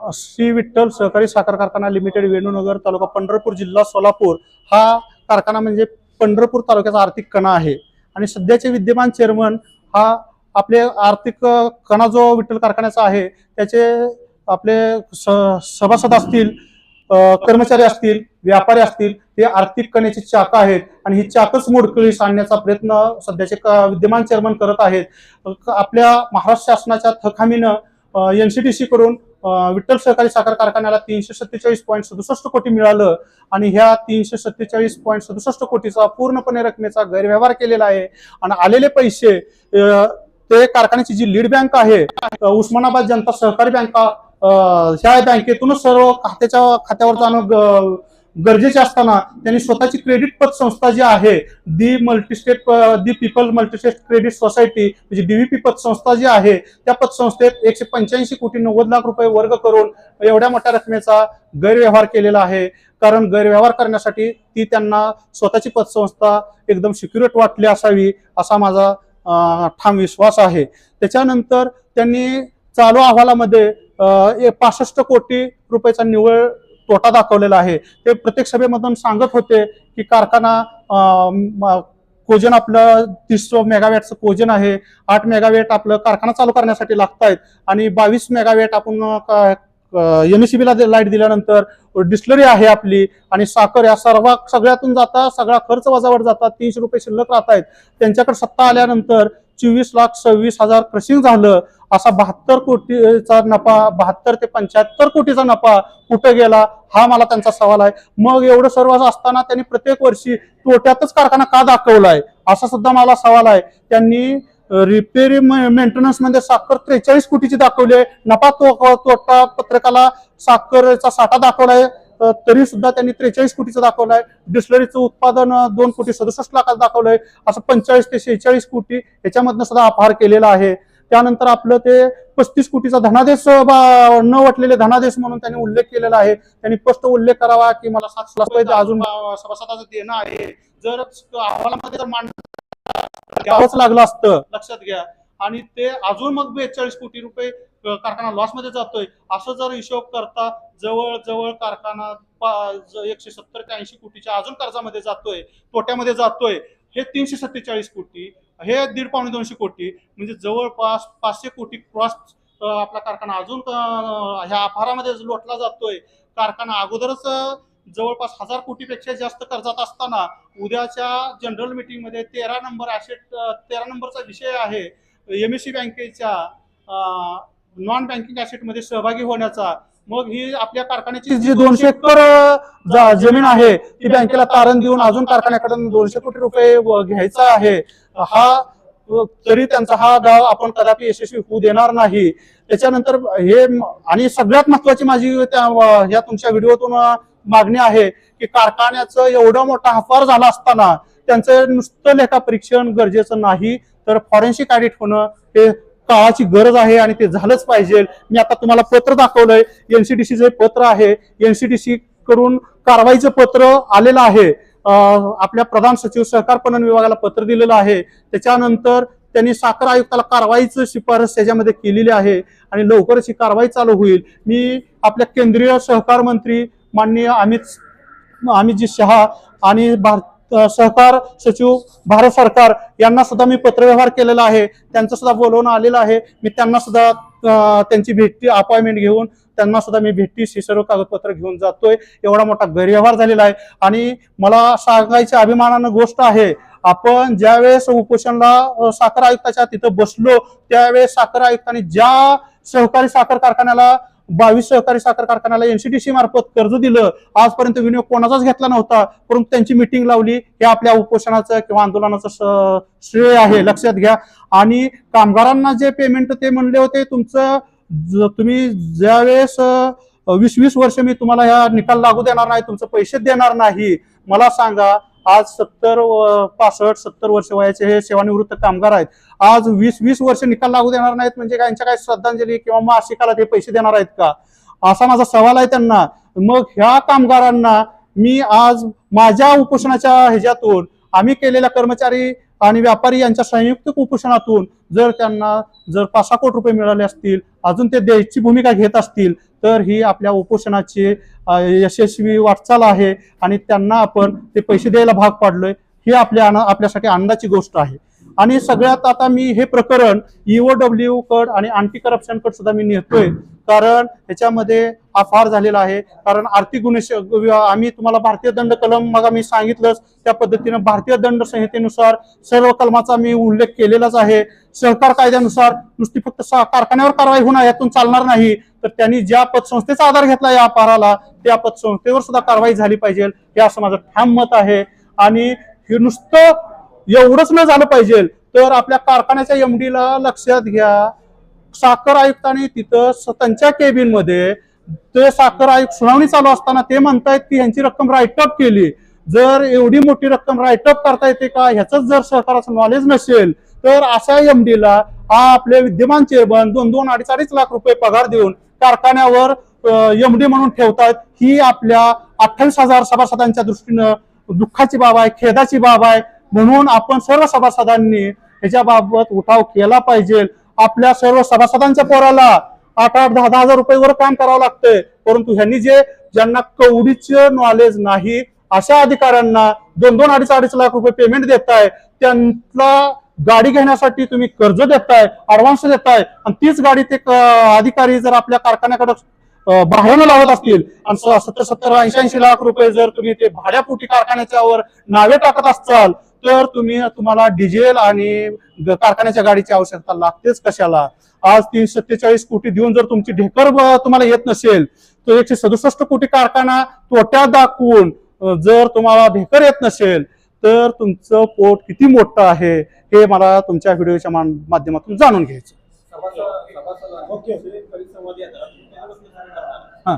श्री विठ्ठल सहकारी साखर कारखाना लिमिटेड वेणूनगर तालुका पंढरपूर जिल्हा सोलापूर हा कारखाना म्हणजे पंढरपूर तालुक्याचा आर्थिक कणा आहे. आणि सध्याचे विद्यमान चेअरमन हा आपले आर्थिक कणा जो विठ्ठल कारखान्याचा आहे त्याचे आपले स- सभासद असतील कर्मचारी असतील व्यापारी असतील हे आर्थिक कण्याची चाकं आहेत. आणि ही चाकच मोडकळीस आणण्याचा प्रयत्न सध्याचे विद्यमान चेअरमन करत आहेत. आपल्या महाराष्ट्र शासनाच्या थकामीनं सी कडून विठ्ठल सहकारी साखर कारखान्याला तीनशे सत्तेचाळीस पॉईंट सदुसष्ट कोटी मिळालं आणि ह्या तीनशे सत्तेचाळीस पॉईंट सदुसष्ट कोटीचा पूर्णपणे रकमेचा गैरव्यवहार केलेला आहे. आणि आलेले पैसे ते कारखान्याची जी लीड बँक आहे उस्मानाबाद जनता सहकारी बँका ह्या बँकेतूनच सर्व खात्याच्या खात्यावर जाणं गरजेचे असताना त्यांनी स्वतःची क्रेडिट पतसंस्था जी आहे the multistate the people multistate credit society म्हणजे डीव्हीपी पतसंस्था जी आहे त्या पतसंस्थेत एकशे पंच्याऐंशी कोटी नव्वद लाख रुपये वर्ग करून एवढ्या मोठ्या रकमेचा गैरव्यवहार केलेला आहे. कारण गैरव्यवहार करण्यासाठी ती त्यांना स्वतःची पतसंस्था एकदम सिक्युरेट वाटली असावी असा माझा ठाम विश्वास आहे. त्याच्यानंतर त्यांनी चालू अहवालामध्ये पासष्ट कोटी रुपयाचा निव्वळ तोटा दाखवलेला आहे. ते प्रत्येक सभेमधून सांगत होते की कारखाना कोजन आपलं तीस मेगावॅटचं कोजन आहे. आठ मेगावॅट आपलं कारखाना चालू करण्यासाठी लागत आहेत आणि बावीस मेगावॅट आपण एमएसीबीला लाइट दिल्यानंतर डिस्लरी आहे आपली आणि साखर या सर्व सगळ्यातून जाता सगळा खर्च वजावर जातात तीनशे रुपये शिल्लक राहत आहेत त्यांच्याकडे सत्ता आल्यानंतर चोवीस लाख सव्वीस हजार क्रशिंग झालं. असा बहात्तर कोटीचा नफा बहात्तर ते पंच्याहत्तर कोटीचा नफा कुठे गेला? हा मला त्यांचा सवाल आहे. मग एवढं सर्व असताना त्यांनी प्रत्येक वर्षी तोट्यातच कारखाना का दाखवलाय? असा सुद्धा मला सवाल आहे. त्यांनी रिपेरी मेंटेनन्समध्ये साखर त्रेचाळीस कोटीची दाखवली आहे. नफा तो तोटा पत्रकाला साखरचा साठा दाखवलाय. तरी सुद्धा त्यांनी त्रेचाळीस कोटीचं दाखवलंय. डिस्लरीचं उत्पादन दोन कोटी सदुसष्ट लाखाचं दाखवलंय. असं पंचेचाळीस ते शेहेचाळीस कोटी याच्यामधनं सुद्धा अपहार केलेला आहे. त्यानंतर आपलं ते पस्तीस कोटीचा धनादेश न वटलेले धनादेश म्हणून त्यांनी उल्लेख केलेला आहे. त्यांनी स्पष्ट उल्लेख करावा की मला सात लाख अजून सभासदाचं देणं आहे. जर अहवालामध्ये जर मांड द्यावंच लागलं असतं. लक्षात घ्या. आणि ते अजून मग बेचाळीस कोटी रुपये कारखाना लॉसमध्ये जातोय. असं जर हिशोब करता जवळ जवळ कारखाना पा- ज- एकशे सत्तर ते ऐंशी कोटीच्या अजून कर्जामध्ये जातोय तोट्यामध्ये जातोय हे तीनशे सत्तेचाळीस कोटी हे दीड पावणे दोनशे कोटी म्हणजे जवळपास पाचशे कोटी क्रॉस आपला कारखाना अजून ह्या आभारामध्ये लोटला जातोय. कारखाना अगोदरच जवळपास हजार कोटीपेक्षा जास्त कर्जात असताना उद्याच्या जनरल मीटिंगमध्ये तेरा नंबर असे तेरा नंबरचा विषय आहे. एम एस सी बँकेच्या नॉन बँकिंग ऍसेटमध्ये सहभागी होण्याचा मग ही आपल्या कारखान्याची जी दोनशे एकर जमीन आहे ती बँकेला तारण देऊन अजून कारखान्याकडून दोनशे कोटी रुपये घ्यायचा आहे हा तरी त्यांचा हा गाव आपण कदापि यशस्वी होऊ देणार नाही. त्याच्यानंतर हे आणि सगळ्यात महत्वाची माझी त्या या तुमच्या व्हिडिओतून मागणी आहे की कारखान्याचं एवढा मोठा हफार झाला असताना त्यांचं नुसतं लेखा परीक्षण गरजेचं नाही तर फॉरेन्सिक ऑडिट होणं हे काळाची गरज आहे आणि ते झालंच पाहिजे. मी आता तुम्हाला पत्र दाखवलंय. एनसीडीसीचे पत्र आहे. एनसीडीसी कडून कारवाईचं पत्र आलेलं आहे. आपल्या प्रधान सचिव सहकार पणन विभागाला पत्र दिलेलं आहे. त्याच्यानंतर त्यांनी साखर आयुक्ताला कारवाईचं शिफारस त्याच्यामध्ये केलेली आहे आणि लवकरच ही कारवाई चालू होईल. मी आपल्या केंद्रीय सहकार मंत्री माननीय अमित अमितजी शहा आणि भारत सहकार सचिव भारत सरकार यांना सुद्धा मी पत्रव्यवहार केलेला आहे. त्यांचं सुद्धा बोलवणं आलेलं आहे. मी त्यांना सुद्धा त्यांची भेटी अपॉइंटमेंट घेऊन त्यांना सुद्धा मी भेटी ही सर्व कागदपत्र घेऊन जातोय. एवढा मोठा गैरव्यवहार झालेला आहे. आणि मला सांगायची अभिमानानं गोष्ट आहे आपण ज्यावेळेस उपोषणला साखर आयुक्ताच्या तिथं बसलो त्यावेळेस साखर आयुक्तांनी ज्या सहकारी साखर कारखान्याला बावीस सहकारी साखर कारखान्याला एनसीटीसी मार्फत कर्ज दिलं. आजपर्यंत विनियोग कोणाचाच घेतला नव्हता परंतु त्यांची मिटिंग लावली. हे आपल्या उपोषणाचं किंवा आंदोलनाचं श्रेय आहे लक्षात घ्या. आणि कामगारांना जे पेमेंट ते म्हणले होते तुमचं तुम्ही ज्यावेळेस वीस वीस वर्ष मी तुम्हाला ह्या निकाल लागू देणार नाही तुमचं पैसे देणार नाही मला सांगा आज सत्तर पासष्ट सत्तर वर्ष वयाचे हे सेवानिवृत्त कामगार आहेत. आज वीस वीस वर्ष निकाल लागू देणार नाहीत म्हणजे काय यांच्या काय श्रद्धांजली किंवा मासिकाला ते पैसे देणार आहेत का? असा माझा सवाल आहे त्यांना. मग ह्या कामगारांना मी आज माझ्या उपोषणाच्या ह्याच्यातून आम्ही केलेल्या कर्मचारी आणि व्यापारी यांच्या संयुक्त उपोषणातून जर त्यांना जर पाच सहा कोटी रुपये मिळाले असतील अजून ते द्यायची भूमिका घेत असतील तर ही आपल्या उपोषणाची यशस्वी वाटचाल आहे आणि त्यांना आपण ते पैसे द्यायला भाग पाडलोय. ही आपल्या आपल्यासाठी आनंदाची गोष्ट आहे. आणि सगळ्यात आता मी हे प्रकरण ईओडब्ल्यू कड आणि अँटी करप्शन कड सुद्धा मी नेतोय. कारण ह्याच्यामध्ये हा फार झालेला आहे. कारण आर्थिक गुन्हे आम्ही तुम्हाला भारतीय दंड कलम मग मी सांगितलंच त्या पद्धतीनं भारतीय दंड संहितेनुसार सर्व कलमाचा मी उल्लेख केलेलाच आहे. सहकार कायद्यानुसार नुसती फक्त सा- कारखान्यावर कारवाई होणार यातून चालणार नाही. तर त्यांनी ज्या पतसंस्थेचा आधार घेतला या अपहाराला त्या पतसंस्थेवर सुद्धा कारवाई झाली पाहिजे. हे असं माझं ठाम मत आहे. आणि हे नुसतं एवढंच न झालं पाहिजे. तर आपल्या कारखान्याच्या एमडीला लक्षात घ्या. साखर आयुक्तांनी तिथं त्यांच्या केबिनमध्ये ते साखर आयुक्त सुनावणी चालू असताना ते म्हणतायत की ह्यांची रक्कम राईटअप केली. जर एवढी मोठी रक्कम राईटअप करता येते का? ह्याच जर सरकाराचं नॉलेज नसेल तर अशा एमडीला हा आपले विद्यमान चेअरमन दोन दोन अडीच अडीच लाख रुपये पगार देऊन कारखान्यावर एमडी म्हणून ठेवतात. ही आपल्या अठ्ठावीस हजार सभासदांच्या दृष्टीनं दुःखाची बाब आहे खेदाची बाब आहे. म्हणून आपण सर्व सभासदांनी याच्याबाबत उठाव केला पाहिजे. आपल्या सर्व सभासदांच्या पोराला आठ आठ दहा दहा हजार रुपये वर काम करावं लागतंय. परंतु ह्यांनी जे ज्यांना कवडीचं नॉलेज नाही अशा अधिकाऱ्यांना दोन दोन अडीच अडीच लाख रुपये पेमेंट देताय. त्यांना गाडी घेण्यासाठी तुम्ही कर्ज देताय अडव्हान्स देताय. आणि तीच गाडी ते अधिकारी जर आपल्या कारखान्याकडे भाड्यानं लावत असतील आणि सत्तर सत्तर ऐंशी ऐंशी लाख रुपये जर तुम्ही ते भाड्यापोटी कारखान्याच्यावर नावे टाकत असाल तर तुम्ही तुम्हाला डिझेल आणि कारखान्याच्या गाडीची आवश्यकता लागतेच कशाला आज तीन सत्तेचाळीस कोटी देऊन जर तुमची ढेकर तुम्हाला येत नसेल तर एकशे सदुसष्ट कोटी कारखाना तोट्यात दाखवून जर तुम्हाला ढेकर येत नसेल तर तुमचं पोट किती मोठं आहे हे मला तुमच्या व्हिडिओच्या माध्यमातून जाणून घ्यायचं सभासद परिसंवाद हा